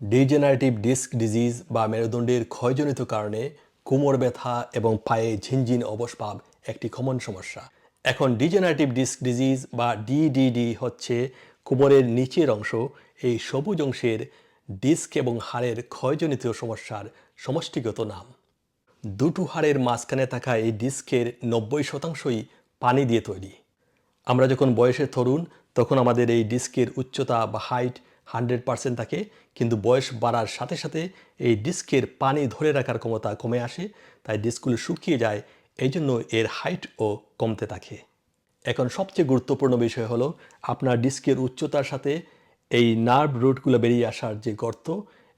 Degenerative disc disease বা মেরুদণ্ডের ক্ষয়জনিত কারণে কোমর ব্যথা এবং পায়ে ঝিনঝিন অবসভাব একটি কমন সমস্যা। এখন ডিজেনারেটিভ ডিস্ক ডিজিজ বা ডিডিডি হচ্ছে কোমরের নিচের অংশ। এই সবুজ অংশের ডিস্ক এবং হাড়ের ক্ষয়জনিত সমস্যার সমষ্টিগত নাম। দুটো হাড়ের মাঝখানে থাকা এই ডিস্কের নব্বই শতাংশই পানি দিয়ে তৈরি। আমরা যখন বয়সে তরুণ, তখন আমাদের এই ডিস্কের উচ্চতা বা হাইট হান্ড্রেড পার্সেন্ট থাকে, কিন্তু বয়স বাড়ার সাথে সাথে এই ডিস্কের পানি ধরে রাখার ক্ষমতা কমে আসে, তাই ডিস্কগুলো শুকিয়ে যায় এই জন্য এর হাইটও কমতে থাকে। এখন সবচেয়ে গুরুত্বপূর্ণ বিষয় হলো আপনার ডিস্কের উচ্চতার সাথে এই নার্ভ রুটগুলো বেরিয়ে আসার যে গর্ত,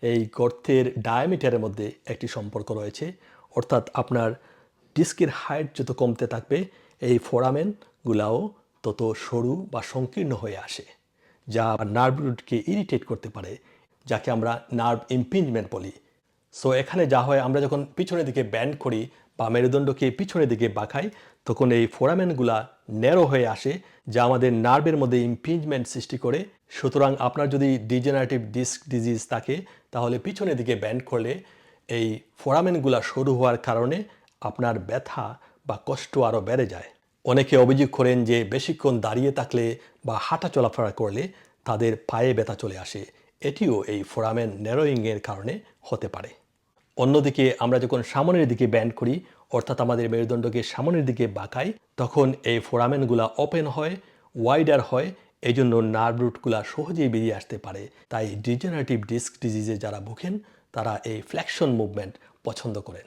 এই গর্তের ডায়ামিটারের মধ্যে একটি সম্পর্ক রয়েছে। অর্থাৎ আপনার ডিস্কের হাইট যত কমতে থাকবে, এই ফোরামেনগুলাও তত সরু বা সংকীর্ণ হয়ে আসে। যা নার্ভ রুটকে ইরিটেট করতে পারে, যাকে আমরা নার্ভ ইম্পিঞ্জমেন্ট বলি। সো এখানে যা হয়, আমরা যখন পিছনের দিকে ব্যান্ড করি বা মেরুদণ্ডকে পিছনের দিকে বাঁকাই, তখন এই ফোরামেনগুলা ন্যারো হয়ে আসে, যা আমাদের নার্ভের মধ্যে ইম্পিঞ্জমেন্ট সৃষ্টি করে। সুতরাং আপনার যদি ডিজেনারেটিভ ডিস্ক ডিজিজ থাকে, তাহলে পিছনের দিকে ব্যান্ড করলে এই ফোরামেনগুলা সরু হওয়ার কারণে আপনার ব্যথা বা কষ্ট আরও বেড়ে যায়। অনেকে অভিযোগ করেন যে বেশিক্ষণ দাঁড়িয়ে থাকলে বা হাঁটা চলাফেরা করলে তাদের পায়ে ব্যথা চলে আসে। এটিও এই ফোরামেন ন্যারোয়িংয়ের কারণে হতে পারে। অন্যদিকে আমরা যখন সামনের দিকে ব্যান্ড করি, অর্থাৎ আমাদের মেরুদণ্ডকে সামনের দিকে বাঁকাই, তখন এই ফোরামেনগুলা ওপেন হয় ওয়াইডার হয় এই জন্য নার্ভ রুটগুলা সহজেই বেরিয়ে আসতে পারে। তাই ডিজেনারেটিভ ডিস্ক ডিজিজে যারা ভুগেন, তারা এই ফ্ল্যাকশন মুভমেন্ট পছন্দ করেন।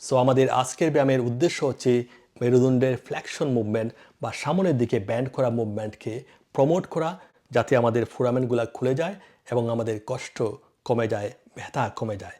সো আমাদের আজকের ব্যায়ামের উদ্দেশ্য হচ্ছে মেরুদণ্ডের ফ্ল্যাকশন মুভমেন্ট বা সামনের দিকে ব্যান্ড করা মুভমেন্টকে প্রমোট করা যাতে আমাদের ফোরামেন্টগুলো খুলে যায় এবং আমাদের কষ্ট কমে যায়, ব্যথা কমে যায়।